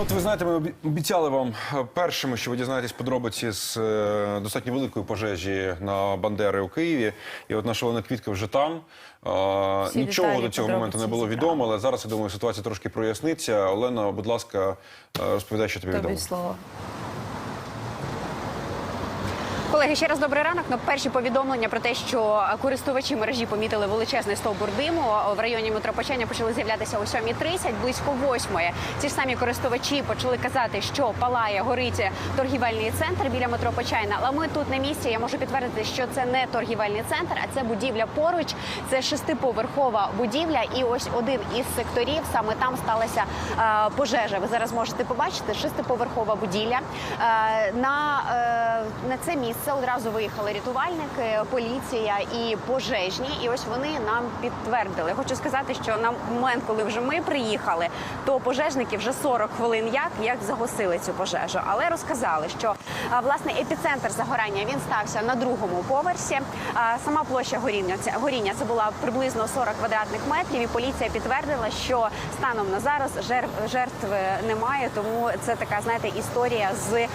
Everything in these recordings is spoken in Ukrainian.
Ну, от ви знаєте, ми обіцяли вам е, першими, що ви дізнаєтесь подробиці з е, достатньо великої пожежі на Бандери у Києві. І от наша Олена Квітка вже там. Е, Всі Нічого до цього моменту не було відомо, але зараз я думаю, ситуація трошки проясниться. Олена, будь ласка, розповідай, що тобі Тобі відомо. слово. Колеги, ще раз добрий ранок. Ну, перші повідомлення про те, що користувачі мережі помітили величезний стовбур диму в районі метропочання почали з'являтися о 7.30, близько 8. Ці ж самі користувачі почали казати, що палає, горить торгівельний центр біля метропочайна. Але ми тут на місці. Я можу підтвердити, що це не торгівельний центр, а це будівля поруч. Це шестиповерхова будівля. І ось один із секторів саме там сталася е, пожежа. Ви зараз можете побачити шестиповерхова будівля. Е, на, е, на це місце одразу виїхали рятувальники, поліція і пожежні. І ось вони нам підтвердили. Хочу сказати, що на момент, коли вже ми приїхали, то пожежники вже 40 хвилин як, як загасили цю пожежу. Але розказали, що власне епіцентр загорання він стався на другому поверсі. Сама площа горіння це горіння це була приблизно 40 квадратних метрів. І поліція підтвердила, що станом на зараз жертв, жертв немає. Тому це така знаєте історія з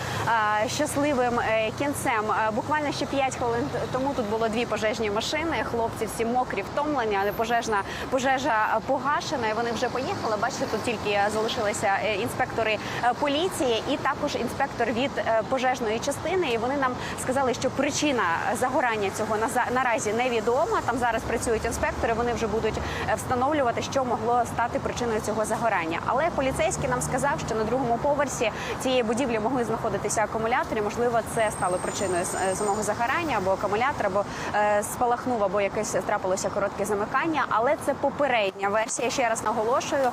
щасливим е, кінцем. Е, Буквально ще 5 хвилин тому тут було дві пожежні машини. Хлопці всі мокрі, втомлені, але пожежна пожежа погашена. І вони вже поїхали. Бачите, тут тільки залишилися е, інспектори е, поліції і також інспектор від е, пожежної частини. І вони нам сказали, що причина загорання цього наразі невідома. Там зараз працюють інспектори. Вони вже будуть е, встановлювати, що могло стати причиною цього загорання. Але поліцейський нам сказав, що на другому поверсі цієї будівлі могли знаходитися акумулятори. Можливо, це стало причиною е, самого загорання, або акумулятор, або е, спалахнув, або якесь трапилося коротке замикання. Але це попередня версія. Ще раз наголошую.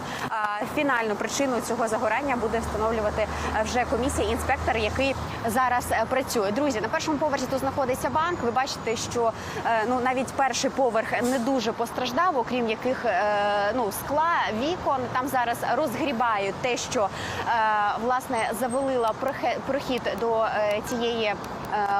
Фінальну причину цього загорання буде встановлювати е, вже комісія інспектор, який зараз працює. Друзі, на першому поверсі тут знаходиться банк. Ви бачите, що ну навіть перший поверх не дуже постраждав, окрім яких ну скла, вікон. Там зараз розгрібають те, що власне завалила прохід до цієї. Е,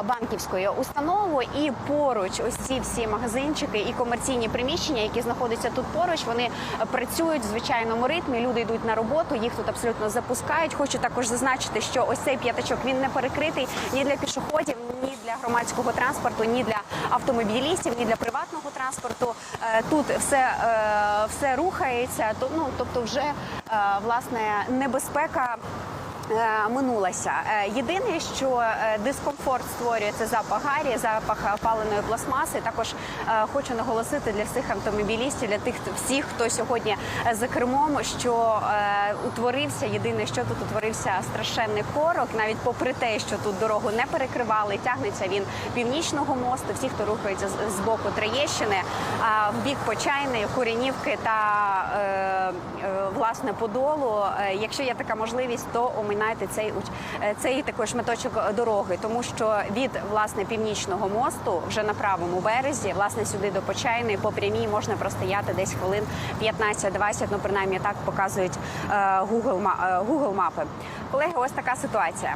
Банківської установи і поруч ось ці всі магазинчики і комерційні приміщення, які знаходяться тут поруч, вони працюють в звичайному ритмі. Люди йдуть на роботу, їх тут абсолютно запускають. Хочу також зазначити, що ось цей п'ятачок він не перекритий ні для пішоходів, ні для громадського транспорту, ні для автомобілістів, ні для приватного транспорту. Е, Тут все, е, все рухається. Ну тобто, вже власне небезпека. Е, Минулася. Е, Єдине, що е, дискомфорт створює це запах гарі, запах паленої пластмаси. Також хочу наголосити для всіх автомобілістів, для тих всіх, хто сьогодні за кермом, що утворився. Єдине, що тут утворився страшенний корок, навіть попри те, що тут дорогу не перекривали, тягнеться він північного мосту. Всі, хто рухається з, боку Троєщини, в бік Почайної, Куренівки та власне Подолу. Якщо є така можливість, то оминайте цей е, цей такий шматочок дороги, тому що від власне північного мосту, вже на правому березі, власне сюди до Почайної, по прямій можна простояти десь хвилин 15-20, ну принаймні так показують е, Google, е, Google мапи. Колеги, ось така ситуація.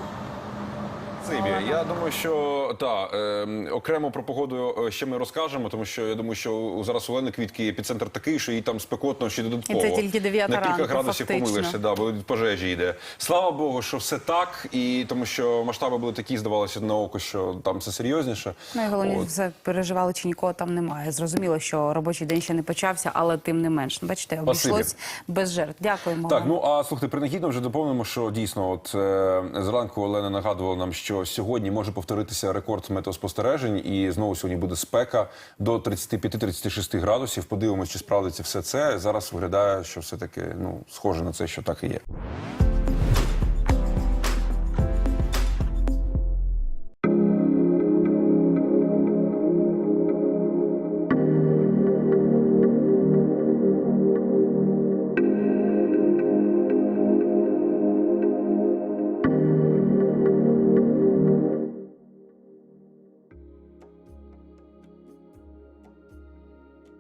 Спасибі. Я думаю, що та е, окремо про погоду е, ще ми розкажемо, тому що я думаю, що зараз у Олени Квітки епіцентр такий, що їй там спекотно ще додатково. І це тільки дев'ята На кілька ранку, градусів фактично. помилишся, да, бо від пожежі йде. Слава Богу, що все так, і тому що масштаби були такі, здавалося на око, що там все серйозніше. От. все переживали, чи нікого там немає. Зрозуміло, що робочий день ще не почався, але тим не менш. Бачите, Спасибі. обійшлось без жертв. Дякуємо. Так, вам. ну а слухайте, принагідно вже доповнимо, що дійсно, от е, зранку Олена нагадувала нам, сьогодні може повторитися рекорд метеоспостережень, і знову сьогодні буде спека до 35-36 градусів. Подивимось, чи справдиться все це. Зараз виглядає, що все таки ну схоже на це, що так і є.